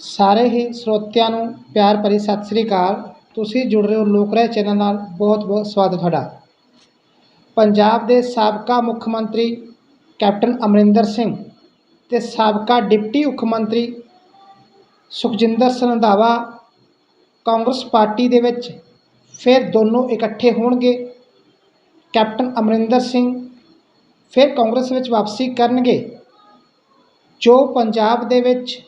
ਸਾਰੇ ਹੀ ਸਰੋਤਿਆਂ ਨੂੰ ਪਿਆਰ ਭਰੀ ਸਤਿ ਸ੍ਰੀ ਅਕਾਲ। ਤੁਸੀਂ ਜੁੜ ਰਹੇ ਹੋ ਲੋਕ ਰਾਏ ਚੈਨਲ ਨਾਲ। ਬਹੁਤ ਬਹੁਤ ਸਵਾਗਤ ਤੁਹਾਡਾ। ਪੰਜਾਬ ਦੇ ਸਾਬਕਾ ਮੁੱਖ ਮੰਤਰੀ ਕੈਪਟਨ ਅਮਰਿੰਦਰ ਸਿੰਘ ਤੇ ਸਾਬਕਾ ਡਿਪਟੀ ਮੁੱਖ ਮੰਤਰੀ ਸੁਖਜਿੰਦਰ ਸਿੰਘ ਰੰਧਾਵਾ ਕਾਂਗਰਸ ਪਾਰਟੀ ਦੇ ਵਿੱਚ ਫਿਰ ਦੋਨੋਂ ਇਕੱਠੇ ਹੋਣਗੇ। ਕੈਪਟਨ ਅਮਰਿੰਦਰ ਸਿੰਘ ਫਿਰ ਕਾਂਗਰਸ ਵਿੱਚ ਵਾਪਸੀ ਕਰਨਗੇ। ਜੋ ਪੰਜਾਬ ਦੇ ਵਿੱਚ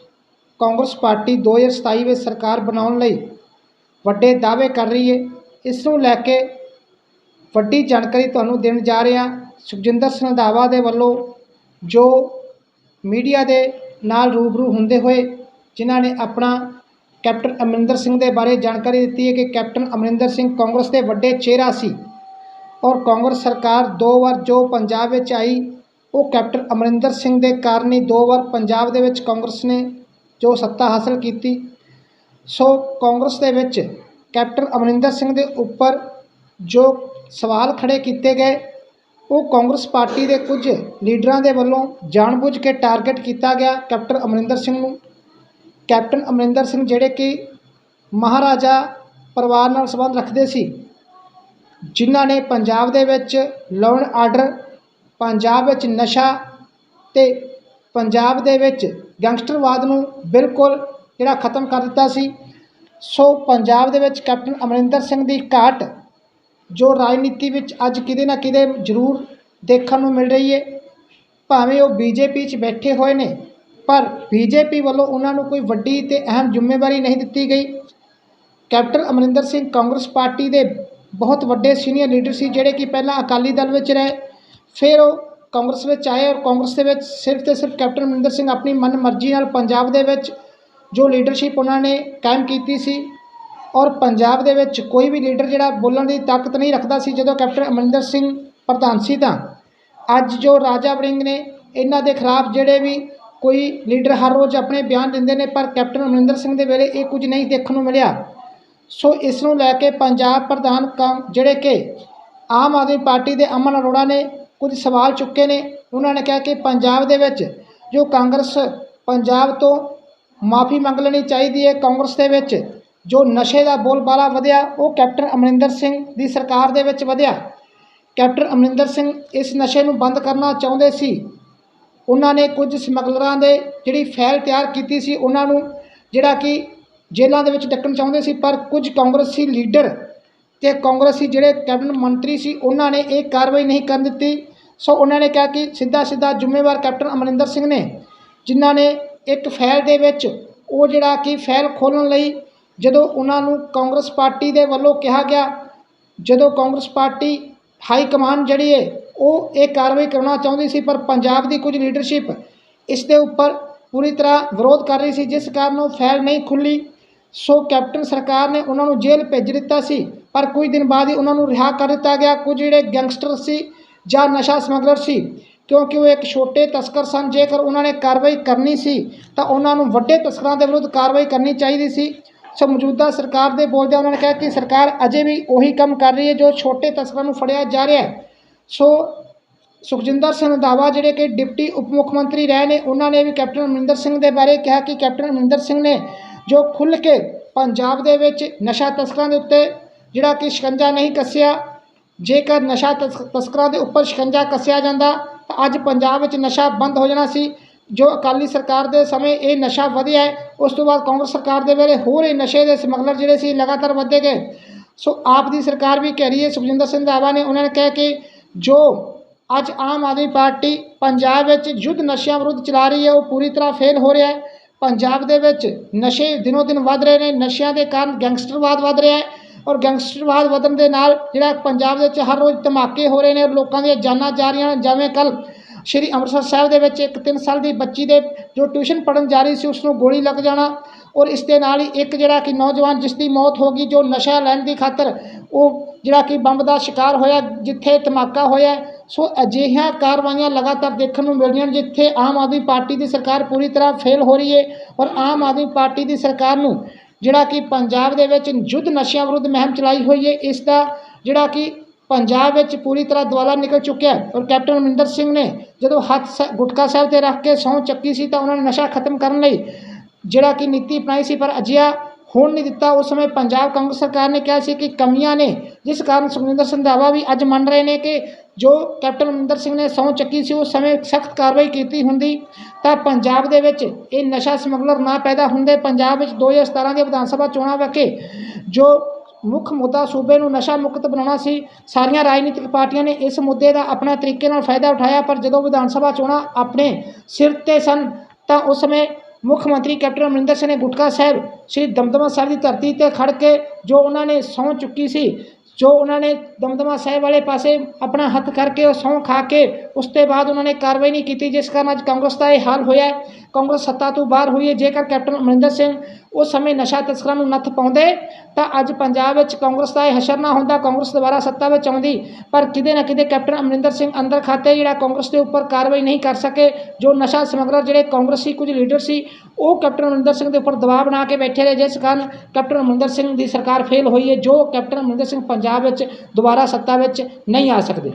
ਕਾਂਗਰਸ ਪਾਰਟੀ 2027 ਵਿੱਚ ਸਰਕਾਰ ਬਣਾਉਣ ਲਈ ਵੱਡੇ ਦਾਅਵੇ ਕਰ ਰਹੀ ਹੈ। ਇਸ ਨੂੰ ਲੈ ਕੇ ਵੱਡੀ ਜਾਣਕਾਰੀ ਤੁਹਾਨੂੰ ਦੇਣ ਜਾ ਰਹੇ ਹਾਂ। ਸੁਖਜਿੰਦਰ ਸਿੰਘ ਰੰਧਾਵਾ ਦੇ ਵੱਲੋਂ ਜੋ ਮੀਡੀਆ ਦੇ ਨਾਲ ਰੂਬਰੂ ਹੁੰਦੇ ਹੋਏ ਜਿਨ੍ਹਾਂ ਨੇ ਆਪਣਾ ਕੈਪਟਨ ਅਮਰਿੰਦਰ ਸਿੰਘ ਦੇ ਬਾਰੇ ਜਾਣਕਾਰੀ ਦਿੱਤੀ ਹੈ ਕਿ ਕੈਪਟਨ ਅਮਰਿੰਦਰ ਸਿੰਘ ਕਾਂਗਰਸ ਦੇ ਵੱਡੇ ਚਿਹਰਾ ਸੀ ਔਰ ਕਾਂਗਰਸ ਸਰਕਾਰ ਦੋ ਵਾਰ ਜੋ ਪੰਜਾਬ ਵਿੱਚ ਆਈ, ਉਹ ਕੈਪਟਨ ਅਮਰਿੰਦਰ ਸਿੰਘ ਦੇ ਕਾਰਨ ਹੀ ਦੋ ਵਾਰ ਪੰਜਾਬ ਦੇ ਵਿੱਚ ਕਾਂਗਰਸ ਨੇ ਜੋ ਸੱਤਾ ਹਾਸਲ ਕੀਤੀ। ਸੋ ਕਾਂਗਰਸ ਦੇ ਵਿੱਚ ਕੈਪਟਨ ਅਮਰਿੰਦਰ ਸਿੰਘ ਦੇ ਉੱਪਰ ਜੋ ਸਵਾਲ ਖੜੇ ਕੀਤੇ ਗਏ, ਉਹ ਕਾਂਗਰਸ ਪਾਰਟੀ ਦੇ ਕੁਝ ਲੀਡਰਾਂ ਦੇ ਵੱਲੋਂ ਜਾਣਬੁੱਝ ਕੇ ਟਾਰਗੇਟ ਕੀਤਾ ਗਿਆ ਕੈਪਟਨ ਅਮਰਿੰਦਰ ਸਿੰਘ ਨੂੰ। ਕੈਪਟਨ ਅਮਰਿੰਦਰ ਸਿੰਘ ਜਿਹੜੇ ਕਿ ਮਹਾਰਾਜਾ ਪਰਿਵਾਰ ਨਾਲ ਸੰਬੰਧ ਰੱਖਦੇ ਸੀ, ਜਿਨ੍ਹਾਂ ਨੇ ਪੰਜਾਬ ਦੇ ਵਿੱਚ ਲਾਅ ਐਂਡ ਆਰਡਰ ਪੰਜਾਬ ਵਿੱਚ ਨਸ਼ਾ ਤੇ ਪੰਜਾਬ ਦੇ ਵਿੱਚ ਗੈਂਗਸਟਰਵਾਦ ਨੂੰ ਬਿਲਕੁਲ ਜਿਹੜਾ ਖਤਮ ਕਰ ਦਿੱਤਾ ਸੀ। ਸੋ ਪੰਜਾਬ ਦੇ ਵਿੱਚ ਕੈਪਟਨ ਅਮਰਿੰਦਰ ਸਿੰਘ ਦੀ ਘਾਟ, ਜੋ ਰਾਜਨੀਤੀ ਵਿੱਚ ਅੱਜ ਕਿਤੇ ਨਾ ਕਿਤੇ ਜ਼ਰੂਰ ਦੇਖਣ ਨੂੰ ਮਿਲ ਰਹੀ ਹੈ ਭਾਵੇਂ ਉਹ ਬੀਜੇਪੀ 'ਚ ਬੈਠੇ ਹੋਏ ਨੇ, ਪਰ ਬੀਜੇਪੀ ਵੱਲੋਂ ਉਹਨਾਂ ਨੂੰ ਕੋਈ ਵੱਡੀ ਤੇ ਅਹਿਮ ਜ਼ਿੰਮੇਵਾਰੀ ਨਹੀਂ ਦਿੱਤੀ ਗਈ। ਕੈਪਟਨ ਅਮਰਿੰਦਰ ਸਿੰਘ ਕਾਂਗਰਸ ਪਾਰਟੀ ਦੇ ਬਹੁਤ ਵੱਡੇ ਸੀਨੀਅਰ ਲੀਡਰ ਸੀ, ਜਿਹੜੇ ਕਿ ਪਹਿਲਾਂ ਅਕਾਲੀ ਦਲ ਵਿੱਚ ਰਹੇ। ਫਿਰ ਉਹ ਕਾਂਗਰਸ ਵਿੱਚ ਆਏ ਔਰ ਕਾਂਗਰਸ ਦੇ ਵਿੱਚ ਸਿਰਫ ਤੇ ਸਿਰਫ ਕੈਪਟਨ ਅਮਰਿੰਦਰ ਸਿੰਘ ਆਪਣੀ ਮਨਮਰਜ਼ੀ ਨਾਲ ਪੰਜਾਬ ਦੇ ਵਿੱਚ ਜੋ ਲੀਡਰਸ਼ਿਪ ਉਹਨਾਂ ਨੇ ਕਾਇਮ ਕੀਤੀ ਸੀ ਔਰ ਪੰਜਾਬ ਦੇ ਵਿੱਚ ਕੋਈ ਵੀ ਲੀਡਰ ਜਿਹੜਾ ਬੋਲਣ ਦੀ ਤਾਕਤ ਨਹੀਂ ਰੱਖਦਾ ਸੀ, ਜਦੋਂ ਕੈਪਟਨ ਅਮਰਿੰਦਰ ਸਿੰਘ ਪ੍ਰਧਾਨ ਸੀ ਤਾਂ। ਅੱਜ ਜੋ ਰਾਜਾ ਵੜਿੰਗ ਨੇ ਇਹਨਾਂ ਦੇ ਖਿਲਾਫ ਜਿਹੜੇ ਵੀ ਕੋਈ ਲੀਡਰ ਹਰ ਰੋਜ਼ ਆਪਣੇ ਬਿਆਨ ਦਿੰਦੇ ਨੇ, ਪਰ ਕੈਪਟਨ ਅਮਰਿੰਦਰ ਸਿੰਘ ਦੇ ਵੇਲੇ ਇਹ ਕੁਝ ਨਹੀਂ ਦੇਖਣ ਨੂੰ ਮਿਲਿਆ। ਸੋ ਇਸ ਨੂੰ ਲੈ ਕੇ ਪੰਜਾਬ ਪ੍ਰਧਾਨ ਕਾਂ, ਜਿਹੜੇ ਕਿ ਆਮ ਆਦਮੀ ਪਾਰਟੀ ਦੇ ਅਮਨ ਅਰੋੜਾ ਨੇ ਕੁਝ ਸਵਾਲ ਚੁੱਕੇ ਨੇ। ਉਹਨਾਂ ਨੇ ਕਿਹਾ ਕਿ ਪੰਜਾਬ ਦੇ ਵਿੱਚ ਜੋ ਕਾਂਗਰਸ ਪੰਜਾਬ ਤੋਂ ਮਾਫੀ ਮੰਗ ਲੈਣੀ ਚਾਹੀਦੀ ਹੈ, ਕਾਂਗਰਸ ਦੇ ਵਿੱਚ ਜੋ ਨਸ਼ੇ ਦਾ ਬੋਲਬਾਲਾ ਵਧਿਆ, ਉਹ ਕੈਪਟਨ ਅਮਰਿੰਦਰ ਸਿੰਘ ਦੀ ਸਰਕਾਰ ਦੇ ਵਿੱਚ ਵਧਿਆ। ਕੈਪਟਨ ਅਮਰਿੰਦਰ ਸਿੰਘ ਇਸ ਨਸ਼ੇ ਨੂੰ ਬੰਦ ਕਰਨਾ ਚਾਹੁੰਦੇ ਸੀ। ਉਹਨਾਂ ਨੇ ਕੁਝ ਸਮਗਲਰਾਂ ਦੇ ਜਿਹੜੀ ਫੈਲ ਤਿਆਰ ਕੀਤੀ ਸੀ, ਉਹਨਾਂ ਨੂੰ ਜਿਹੜਾ ਕਿ ਜੇਲ੍ਹਾਂ ਦੇ ਵਿੱਚ ਡੱਕਣ ਚਾਹੁੰਦੇ ਸੀ, ਪਰ ਕੁਝ ਕਾਂਗਰਸੀ ਲੀਡਰ ਤੇ ਕਾਂਗਰਸੀ ਜਿਹੜੇ ਕੈਬਨਿਟ ਮੰਤਰੀ ਸੀ, ਉਹਨਾਂ ਨੇ ਇਹ ਕਾਰਵਾਈ ਨਹੀਂ ਕਰਨ ਦਿੱਤੀ। ਸੋ ਉਹਨਾਂ ਨੇ ਕਿਹਾ ਕਿ ਸਿੱਧਾ ਸਿੱਧਾ ਜ਼ਿੰਮੇਵਾਰ ਕੈਪਟਨ ਅਮਰਿੰਦਰ ਸਿੰਘ ਨੇ, ਜਿਨ੍ਹਾਂ ਨੇ ਇੱਕ ਫੈਲ ਦੇ ਵਿੱਚ ਉਹ ਜਿਹੜਾ ਕਿ ਫੈਲ ਖੋਲ੍ਹਣ ਲਈ ਜਦੋਂ ਉਹਨਾਂ ਨੂੰ ਕਾਂਗਰਸ ਪਾਰਟੀ ਦੇ ਵੱਲੋਂ ਕਿਹਾ ਗਿਆ, ਜਦੋਂ ਕਾਂਗਰਸ ਪਾਰਟੀ ਹਾਈ ਕਮਾਂਡ ਜਿਹੜੀ ਹੈ ਉਹ ਇਹ ਕਾਰਵਾਈ ਕਰਨਾ ਚਾਹੁੰਦੀ ਸੀ, ਪਰ ਪੰਜਾਬ ਦੀ ਕੁਝ ਲੀਡਰਸ਼ਿਪ ਇਸ ਦੇ ਉੱਪਰ ਪੂਰੀ ਤਰ੍ਹਾਂ ਵਿਰੋਧ ਕਰ ਰਹੀ ਸੀ, ਜਿਸ ਕਾਰਨ ਉਹ ਫੈਲ ਨਹੀਂ ਖੁੱਲੀ ਸੋ ਕੈਪਟਨ ਸਰਕਾਰ ਨੇ ਉਹਨਾਂ ਨੂੰ ਜੇਲ੍ਹ ਭੇਜ ਦਿੱਤਾ ਸੀ, ਪਰ ਕੁਝ ਦਿਨ ਬਾਅਦ ਹੀ ਉਹਨਾਂ ਨੂੰ ਰਿਹਾ ਕਰ ਦਿੱਤਾ ਗਿਆ। ਕੁਝ ਜਿਹੜੇ ਗੈਂਗਸਟਰ ਸੀ ਜਾਂ ਨਸ਼ਾ ਸਮਗਲਰ ਸੀ, ਕਿਉਂਕਿ ਉਹ ਇੱਕ ਛੋਟੇ ਤਸਕਰ ਸਨ, ਜੇਕਰ ਉਹਨਾਂ ਨੇ ਕਾਰਵਾਈ ਕਰਨੀ ਸੀ, ਤਾਂ ਉਹਨਾਂ ਨੂੰ ਵੱਡੇ ਤਸਕਰਾਂ ਦੇ ਵਿਰੁੱਧ ਕਾਰਵਾਈ ਕਰਨੀ ਚਾਹੀਦੀ ਸੀ। ਸੋ ਮੌਜੂਦਾ ਸਰਕਾਰ ਦੇ ਬੋਲਦਿਆਂ ਉਹਨਾਂ ਨੇ ਕਿਹਾ ਕਿ ਸਰਕਾਰ ਅਜੇ ਵੀ ਉਹੀ ਕੰਮ ਕਰ ਰਹੀ ਹੈ ਜੋ ਛੋਟੇ ਤਸਕਰਾਂ ਨੂੰ ਫੜਿਆ ਜਾ ਰਿਹਾ ਹੈ। ਸੋ ਸੁਖਜਿੰਦਰ ਸਿੰਘ ਰੰਧਾਵਾ ਜਿਹੜੇ ਕਿ ਡਿਪਟੀ ਉਪ ਮੁੱਖ ਮੰਤਰੀ ਰਹੇ ਨੇ, ਉਹਨਾਂ ਨੇ ਵੀ ਕੈਪਟਨ ਅਮਰਿੰਦਰ ਸਿੰਘ ਦੇ ਬਾਰੇ ਕਿਹਾ ਕਿ ਕੈਪਟਨ ਅਮਰਿੰਦਰ ਸਿੰਘ ਨੇ ਜੋ ਖੁੱਲ੍ਹ ਕੇ ਪੰਜਾਬ ਦੇ ਵਿੱਚ ਨਸ਼ਾ ਤਸਕਰਾਂ ਦੇ ਉੱਤੇ ਜਿਹੜਾ ਕਿ ਸ਼ਿਕੰਜਾ ਨਹੀਂ ਕੱਸਿਆ ਜੇਕਰ ਨਸ਼ਾ ਤਸ, ਤਸਕਰਾਂ ਦੇ ਉੱਪਰ ਸ਼ਿਕੰਜਾ ਕੱਸਿਆ ਜਾਂਦਾ, ਤਾਂ ਅੱਜ ਪੰਜਾਬ ਵਿੱਚ ਨਸ਼ਾ ਬੰਦ ਹੋ ਜਾਣਾ ਸੀ। ਜੋ ਅਕਾਲੀ ਸਰਕਾਰ ਦੇ ਸਮੇਂ ਇਹ ਨਸ਼ਾ ਵਧਿਆ ਹੈ, ਉਸ ਤੋਂ ਬਾਅਦ ਕਾਂਗਰਸ ਸਰਕਾਰ ਦੇ ਵੇਲੇ ਹੋਰ ਇਹ ਨਸ਼ੇ ਦੇ ਸਮਗਲਰ ਜਿਹੜੇ ਸੀ, ਲਗਾਤਾਰ ਵਧਦੇ ਗਏ। ਸੋ ਆਪ ਦੀ ਸਰਕਾਰ ਵੀ ਕਹਿ ਰਹੀ ਹੈ। ਸੁਖਜਿੰਦਰ ਸਿੰਘ ਰੰਧਾਵਾ ਨੇ ਉਹਨਾਂ ਨੇ ਕਿਹਾ ਕਿ ਜੋ ਅੱਜ ਆਮ ਆਦਮੀ ਪਾਰਟੀ ਪੰਜਾਬ ਵਿੱਚ ਯੁੱਧ ਨਸ਼ਿਆਂ ਵਿਰੁੱਧ ਚਲਾ ਰਹੀ ਹੈ, ਉਹ ਪੂਰੀ ਤਰ੍ਹਾਂ ਫੇਲ ਹੋ ਰਿਹਾ ਹੈ। ਪੰਜਾਬ ਦੇ ਵਿੱਚ ਨਸ਼ੇ ਦਿਨੋ ਦਿਨ ਵੱਧ ਰਹੇ ਨੇ। ਨਸ਼ਿਆਂ ਦੇ ਕਾਰਨ ਗੈਂਗਸਟਰਵਾਦ ਵੱਧ ਰਿਹਾ ਹੈ। ਔਰ ਗੈਂਗਸਟਰਵਾਦ ਵਧਣ ਦੇ ਨਾਲ ਜਿਹੜਾ ਪੰਜਾਬ ਦੇ ਵਿੱਚ ਹਰ ਰੋਜ਼ ਧਮਾਕੇ ਹੋ ਰਹੇ ਨੇ ਲੋਕਾਂ ਦੀਆਂ ਜਾਨਾਂ ਜਾ ਰਹੀਆਂ ਨੇ। ਜਿਵੇਂ ਕੱਲ ਸ਼੍ਰੀ ਅੰਮ੍ਰਿਤਸਰ ਸਾਹਿਬ ਦੇ ਵਿੱਚ ਇੱਕ 3 ਸਾਲ ਦੀ ਬੱਚੀ ਦੇ ਜੋ ਟਿਊਸ਼ਨ ਪੜਨ ਜਾ ਰਹੀ ਸੀ, ਉਸ ਨੂੰ ਗੋਲੀ ਲੱਗ ਜਾਣਾ ਔਰ ਇਸ ਦੇ ਨਾਲ ਹੀ ਇੱਕ ਜਿਹੜਾ ਕਿ ਨੌਜਵਾਨ ਜਿਸ ਦੀ ਮੌਤ ਹੋ ਗਈ, ਜੋ ਨਸ਼ਾ ਲੈਣ ਦੀ ਖਾਤਰ ਉਹ ਜਿਹੜਾ ਕਿ ਬੰਬ ਦਾ ਸ਼ਿਕਾਰ ਹੋਇਆ, ਜਿੱਥੇ ਧਮਾਕਾ ਹੋਇਆ। ਸੋ ਅਜਿਹੀਆਂ ਕਾਰਵਾਈਆਂ ਲਗਾਤਾਰ ਦੇਖਣ ਨੂੰ ਮਿਲ ਰਹੀਆਂ ਨੇ, ਜਿੱਥੇ ਆਮ ਆਦਮੀ ਪਾਰਟੀ ਦੀ ਸਰਕਾਰ ਪੂਰੀ ਤਰ੍ਹਾਂ ਫੇਲ ਹੋ ਰਹੀ ਹੈ ਔਰ ਆਮ ਆਦਮੀ ਪਾਰਟੀ ਦੀ ਸਰਕਾਰ ਨੂੰ ਜਿਹੜਾ ਕਿ ਪੰਜਾਬ ਦੇ ਵਿੱਚ ਯੁੱਧ ਨਸ਼ਿਆਂ ਵਿਰੁੱਧ ਮੁਹਿੰਮ ਚਲਾਈ ਹੋਈ ਹੈ, ਇਸ ਦਾ ਜਿਹੜਾ ਕਿ ਪੰਜਾਬ ਵਿੱਚ ਪੂਰੀ ਤਰ੍ਹਾਂ ਦੁਆਲਾ ਨਿਕਲ ਚੁੱਕਿਆ ਹੈ। ਔਰ ਕੈਪਟਨ ਅਮਰਿੰਦਰ ਸਿੰਘ ਨੇ ਜਦੋਂ ਹੱਥ ਸ- ਗੁਟਕਾ ਸਾਹਿਬ ਤੇ ਰੱਖ ਕੇ ਸਹੁੰ ਚੱਕੀ ਸੀ ਤਾਂ ਉਹਨਾਂ ਨੇ ਨਸ਼ਾ ਖਤਮ ਕਰਨ ਲਈ ਜਿਹੜਾ ਕਿ ਨੀਤੀ ਅਪਣਾਈ ਸੀ, ਪਰ ਅਜਿਹਾ ਹੋਣ ਨਹੀਂ ਦਿੱਤਾ। ਉਸ ਸਮੇਂ ਪੰਜਾਬ ਕਾਂਗਰਸ ਸਰਕਾਰ ਨੇ ਕਿਹਾ ਸੀ ਕਿ ਕਮੀਆਂ ਨੇ, ਜਿਸ ਕਾਰਨ ਸੁਖਵਿੰਦਰ ਸੰਧਾਵਾ ਵੀ ਅੱਜ ਮੰਨ ਰਹੇ ਨੇ ਕਿ ਜੋ ਕੈਪਟਨ ਅਮਰਿੰਦਰ ਸਿੰਘ ਨੇ ਸਹੁੰ ਚੱਕੀ ਸੀ, ਉਸ ਸਮੇਂ ਸਖਤ ਕਾਰਵਾਈ ਕੀਤੀ ਹੁੰਦੀ। ਤਾਂ ਪੰਜਾਬ ਦੇ ਵਿੱਚ ਇਹ ਨਸ਼ਾ ਸਮਗਲਰ ਨਾ ਪੈਦਾ ਹੁੰਦੇ। ਪੰਜਾਬ ਵਿੱਚ 2017 ਦੀਆਂ ਵਿਧਾਨ ਸਭਾ ਚੋਣਾਂ ਵੇਖੇ ਜੋ ਮੁੱਖ ਮੁੱਦਾ ਸੂਬੇ ਨੂੰ ਨਸ਼ਾ ਮੁਕਤ ਬਣਾਉਣਾ ਸੀ, ਸਾਰੀਆਂ ਰਾਜਨੀਤਿਕ ਪਾਰਟੀਆਂ ਨੇ ਇਸ ਮੁੱਦੇ ਦਾ ਆਪਣਾ ਤਰੀਕੇ ਨਾਲ ਫਾਇਦਾ ਉਠਾਇਆ। ਪਰ ਜਦੋਂ ਵਿਧਾਨ ਸਭਾ ਚੋਣਾਂ ਆਪਣੇ ਸਿਰ ਤੇ ਸਨ, ਤਾਂ ਉਸ ਸਮੇਂ ਮੁੱਖ ਮੰਤਰੀ ਕੈਪਟਨ ਅਮਰਿੰਦਰ ਸਿੰਘ ਨੇ ਗੁਟਕਾ ਸਾਹਿਬ, ਸ੍ਰੀ ਦਮਦਮਾ ਸਾਹਿਬ ਦੀ ਧਰਤੀ ਤੇ ਖੜ ਕੇ ਜੋ ਉਹਨਾਂ ਨੇ ਸਹੁੰ ਚੁੱਕੀ ਸੀ, ਜੋ ਉਹਨਾਂ ਨੇ ਦਮਦਮਾ ਸਾਹਿਬ ਵਾਲੇ ਪਾਸੇ ਆਪਣਾ ਹੱਥ ਕਰਕੇ ਉਹ ਸਹੁੰ ਖਾ ਕੇ ਉਸ ਤੋਂ ਬਾਅਦ ਉਹਨਾਂ ਨੇ ਕਾਰਵਾਈ ਨਹੀਂ ਕੀਤੀ, ਜਿਸ ਕਾਰਨ ਅੱਜ ਕਾਂਗਰਸ ਦਾ ਇਹ ਹਾਲ ਹੋਇਆ ਕਾਂਗਰਸ ਸੱਤਾ ਤੋਂ ਬਾਹਰ ਹੋਈ ਹੈ। ਜੇਕਰ ਕੈਪਟਨ ਅਮਰਿੰਦਰ ਸਿੰਘ ਉਸ ਸਮੇਂ ਨਸ਼ਾ ਤਸਕਰਾਂ ਨੂੰ ਨੱਥ ਪਾਉਂਦੇ, ਤਾਂ ਅੱਜ ਪੰਜਾਬ ਵਿੱਚ ਕਾਂਗਰਸ ਦਾ ਇਹ ਹਸ਼ਰ ਨਾ ਹੁੰਦਾ। ਕਾਂਗਰਸ ਦੁਬਾਰਾ ਸੱਤਾ ਵਿੱਚ ਆਉਂਦੀ, ਪਰ ਕਿਤੇ ਨਾ ਕਿਤੇ ਕੈਪਟਨ ਅਮਰਿੰਦਰ ਸਿੰਘ ਅੰਦਰ ਖਾਤੇ ਜਿਹੜਾ ਕਾਂਗਰਸ ਦੇ ਉੱਪਰ ਕਾਰਵਾਈ ਨਹੀਂ ਕਰ ਸਕੇ। ਜੋ ਨਸ਼ਾ ਸਮਗਲਰ ਜਿਹੜੇ ਕਾਂਗਰਸੀ ਕੁਝ ਲੀਡਰ ਸੀ, ਉਹ ਕੈਪਟਨ ਅਮਰਿੰਦਰ ਸਿੰਘ ਦੇ ਉੱਪਰ ਦਬਾਅ ਬਣਾ ਕੇ ਬੈਠੇ ਰਹੇ। ਜਿਸ ਕਾਰਨ ਕੈਪਟਨ ਅਮਰਿੰਦਰ ਸਿੰਘ ਦੀ ਸਰਕਾਰ ਫੇਲ ਹੋਈ ਹੈ, ਜੋ ਕੈਪਟਨ ਅਮਰਿੰਦਰ ਸਿੰਘ ਪੰਜਾਬ ਵਿੱਚ ਦੁਬਾਰਾ ਸੱਤਾ ਵਿੱਚ ਨਹੀਂ ਆ ਸਕਦੇ।